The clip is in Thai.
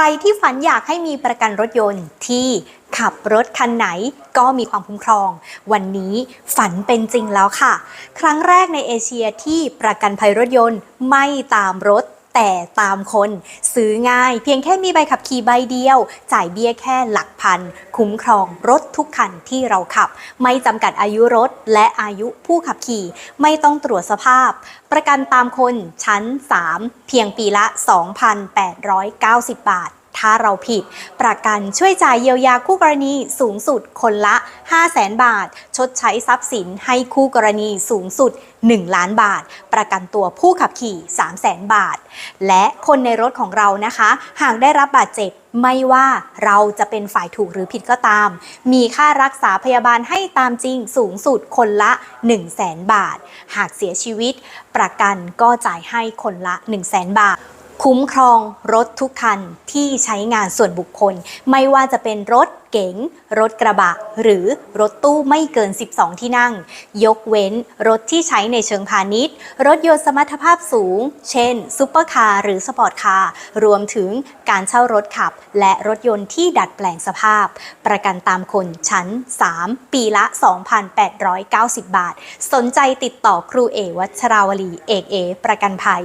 รที่ฝันอยากให้มีประกันรถยนต์ที่ขับรถคันไหนก็มีความคุ้มครอง วันนี้ฝันเป็นจริงแล้วค่ะ ครั้งแรกในเอเชียที่ประกันภัยรถยนต์ไม่ตามรถ แต่ตามคนซื้อง่าย เพียงแค่มีใบขับขี่ใบเดียว จ่ายเบี้ยแค่หลักพัน คุ้มครองรถทุกคันที่เราขับ ไม่จำกัดอายุรถและอายุผู้ขับขี่ ไม่ต้องตรวจสภาพ ประกันตามคนชั้น 3 เพียงปีละ 2,890 บาท ถ้าเราผิด ประกันช่วยจ่ายเยียวยาคู่กรณีสูงสุดคนละ 500,000บาท ชดใช้ทรัพย์สินให้คู่กรณีสูงสุด 1 ล้านบาท ประกันตัวผู้ขับขี่ 300,000บาท และคนในรถของเรานะคะ หากได้รับบาดเจ็บไม่ว่าเราจะเป็นฝ่ายถูกหรือผิดก็ตาม มีค่ารักษาพยาบาลให้ตามจริงสูงสุดคนละ 1 0 0 0 0แบาท หากเสียชีวิต ประกันก็จ่ายให้คนละ 1 0 0 0 0 0บาท คุ้มครองรถทุกคันที่ใช้งานส่วนบุคคล ไม่ว่าจะเป็นรถเก๋ง รถกระบะ หรือรถตู้ไม่เกิน 12 ที่นั่ง ยกเว้นรถที่ใช้ในเชิงพาณิชย์ รถยนต์สมรรถภาพสูง เช่นซูเปอร์คาร์หรือสปอร์ตคาร์รวมถึงการเช่ารถขับ และรถยนต์ที่ดัดแปลงสภาพ ประกันตามคนชั้น 3 ปีละ 2,890 บาท สนใจติดต่อครูเอวัชราวลีเอกเอ ประกันภัย